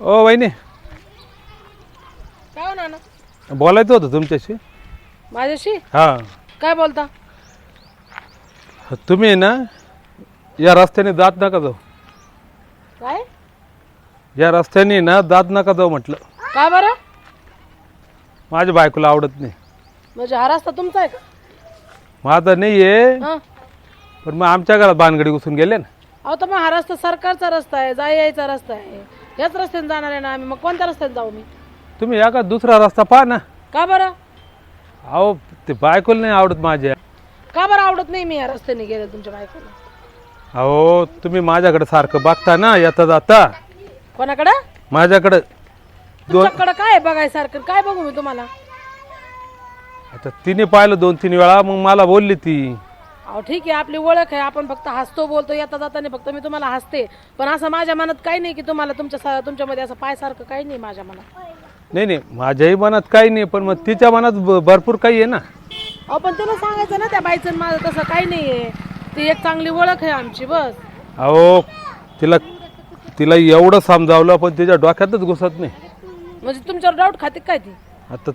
ओ वहिनी. काय हो नाना? बोलायचं होतं तुमच्याशी. माझ्याशी? हां. काय बोलता? तुम्ही ना या रस्त्याने जात नका जाऊ. काय? या रस्त्याने ना जात नका जाऊ म्हटलं. का बरं? माझ्या बायकोला आवडत नाही. म्हणजे हा रस्ता तुमचा आहे का? माझा नाही आहे हा. पण मग आमच्या घरात बानगडी घुसून गेले ना. अहो तर मग हा रस्ता सरकारचा रस्ता आहे जाय यायचा रस्ता आहे. याच रस्त्याने जाणार आहे ना आम्ही. मग कोणत्या रस्त्याने जाऊ मी? तुम्ही या का दुसरा रस्ता पहा ना. का बरं? अहो ते बायकोला नाही आवडत माझ्या. का बरं आवडत नाही मी या रस्त्याने गेले तुमच्या बायकोला? अहो तुम्ही माझ्याकडे सारखं बघता ना येता जाता. कोणाकडं? माझ्याकडं तुमच्याकडं काय आहे बघायसारखं? काय बघू मी तुम्हाला? आता तिने पाहिलं दोन तीन वेळा मग मला बोलली ती. अहो ठीक आहे आपली ओळख आहे आपण फक्त हसतो बोलतो येता जाताना फक्त मी तुम्हाला हसते. पण असं माझ्या मनात काही नाही की तुम्हाला तुमच्या सा- तुमच्यामध्ये असं पायसारखं काही नाही माझ्या मनात. नाही नाही माझ्याही मनात काही नाही पण मग तिच्या मनात ब- भरपूर काही आहे ना. अहो पण तिला सांगायचं ना त्या बाईचं आणि माझं तसं काही नाही आहे. ती एक चांगली ओळख आहे आमची बस. अहो तिला तिला एवढं समजावलं पण तिच्या डोक्यातच घुसत नाही. म्हणजे तुमच्यावर डाऊट खाते काय ती? आता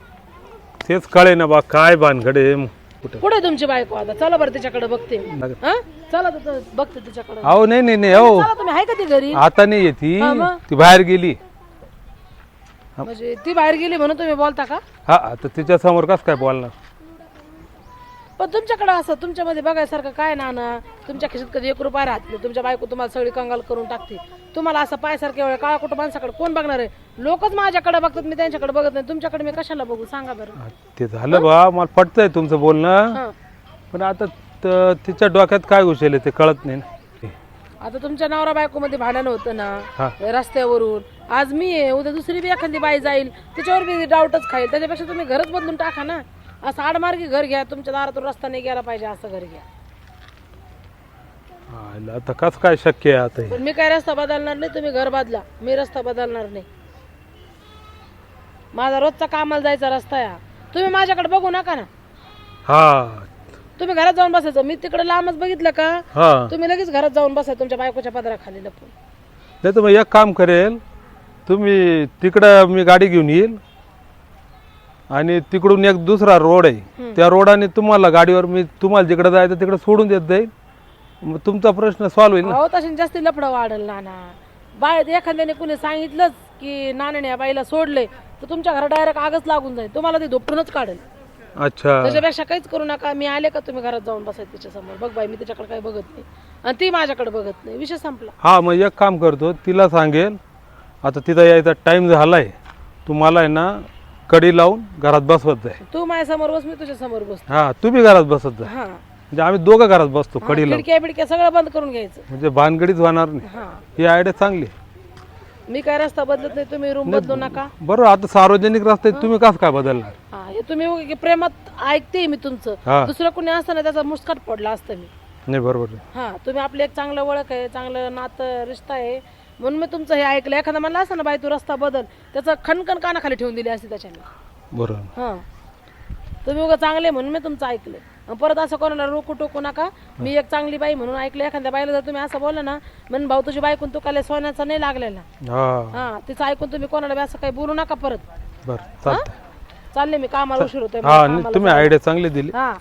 तेच कळे ना बा काय भानगडे कुठे कुठे? तुमची बायको आता? चला बरं तिच्याकडे बघते मी. हा? चला तर तर बघते तिच्याकडे. अहो नाही नाही नाही अहो. चला तुम्ही आहे का ती घरी? आता नाही आहे ती. हा मग? ती बाहेर गेली. म्हणजे ती बाहेर गेली म्हणून तुम्ही बोलता का? हा आता तिच्या समोर कस काय बोलणार? पण तुमच्याकडे असं तुमच्यामध्ये बघायसारखं काय ना ना? तुमच्या खिशात कधी एक रुपया राहत नाही. तुमच्या बायको तुम्हाला सगळी कंगाल करून टाकते. तुम्हाला असं पायसारख्या वेळ काळा कुठं माणसाकडे कोण बघणार आहे? लोकच माझ्याकडे बघतात मी त्यांच्याकडे बघत नाही. तुमच्याकडे मी कशाला बघू? सांगा बरं. ते झालं बा मला पटतंय तुमचं बोलणं. पण आता त- तिच्या डोक्यात काय घुसेल ते कळत नाही ना. आता तुमच्या नवरा बायको मध्ये भांडण होतं हा. ना रस्त्यावरून. आज मी आहे उद्या दुसरी बी एखादी बाई जाईल तिच्यावर बी डाऊटच खाईल. त्याच्यापेक्षा तुम्ही घरच बदलून टाका ना. असं आडमार्गी घर घ्या तुमच्या दारातून रस्ता नाही गेला पाहिजे असं घर घ्या. हा, आता कस काय शक्य आहे आता हे? पण मी काय रस्ता बदलणार नाही तुम्ही घर बदला. मी रस्ता बदलणार नाही. माझा रोजचा कामाला जायचा रस्ता आहे हा. तुम्ही माझ्याकडे बघू नका ना. हा. तुम्ही घरात जाऊन बसायचं. मी तिकडे लांबच बघितलं का? हा. तुम्ही लगेच घरात जाऊन बसा तुमच्या बायकोच्या पदराखाली लपून. नाही तर मग एक काम करेल तुम्ही तिकडं मी गाडी घेऊन येईल आणि तिकडून एक दुसरा रोड आहे. त्या रोडाने तुम्हाला गाडीवर मी तुम्हाला जिकडे जायचं तिकडे सोडून देत जाईल. मग तुमचा प्रश्न सॉल्व्ह होईल ना. अहो तशी जास्ती लफडं वाढल नाना. बाय एखाद्याने कुणी सांगितलंच की नानाने या बाईला सोडले तर तुमच्या घरात डायरेक्ट आगच लागून जाईल. तुम्हाला ती धोपटूनच काढेल. अच्छा. त्याच्यापेक्षा काहीच करू नका. मी आले का तुम्ही घरात जाऊन बसायचं तिच्या समोर बघ बाई मी तिच्याकडे काही बघत नाही. आणि ती माझ्याकडे बघत नाही. विषय संपला. हा मग एक काम करतो. तिला सांगेल. आता तिथं यायचा टाइम झालाय. तुम्हाला आहे ना कडी लावून घरात बसवत जाय. तू माझ्यासमोर बस मी तुझ्या समोर बस हा तुम्ही घरात बसत जा. हा. म्हणजे आम्ही दोघं घरात बसतो कडी लावून. खिडक्या बिडक्या सगळं बंद करून घ्यायचं. म्हणजे भानगडीच होणार नाही. हा. ही आयडिया चांगली आहे. मी काय रस्ता बदलत नाही तुम्ही रूम बदलू नका. बरोबर आता सार्वजनिक रस्ते तुम्ही कसं काय बदलणार? हा हे तुम्ही उगी प्रेमात ऐकते मी तुमचं. दुसरं कुणी असतं ना त्याचा मुस्काट पडला असतं मी. नाही बरोबर आहे. हा तुम्ही आपली एक चांगलं ओळख आहे चांगलं नातं रिश्ता आहे. म्हणून मी तुमचं हे ऐकलं. एखादा म्हणलं असं ना बाई तू रस्ता बदल. त्याचं खणखण कानाखाली ठेवून दिली असती त्याच्याने. बरोबर. हा. तुम्ही उगा चांगले म्हणून मी तुमचं ऐकलं. आणि परत असं कोणाला रोकू टोकू नका. मी एक चांगली बाई म्हणून ऐकलं. एखाद्या बाईला जर तुम्ही असं बोललं ना म्हणून भाऊ तुझी बाईकून तू काय सोन्याचा नाही लागलेला. हा. हा तिचं ऐकून तुम्ही कोणाला बी असं काही बोलू नका परत. बरं चालतंय. चालले मी कामाला उशीर होतोय हा नाही, तुम्ही आयडिया चांगली दिली. हा.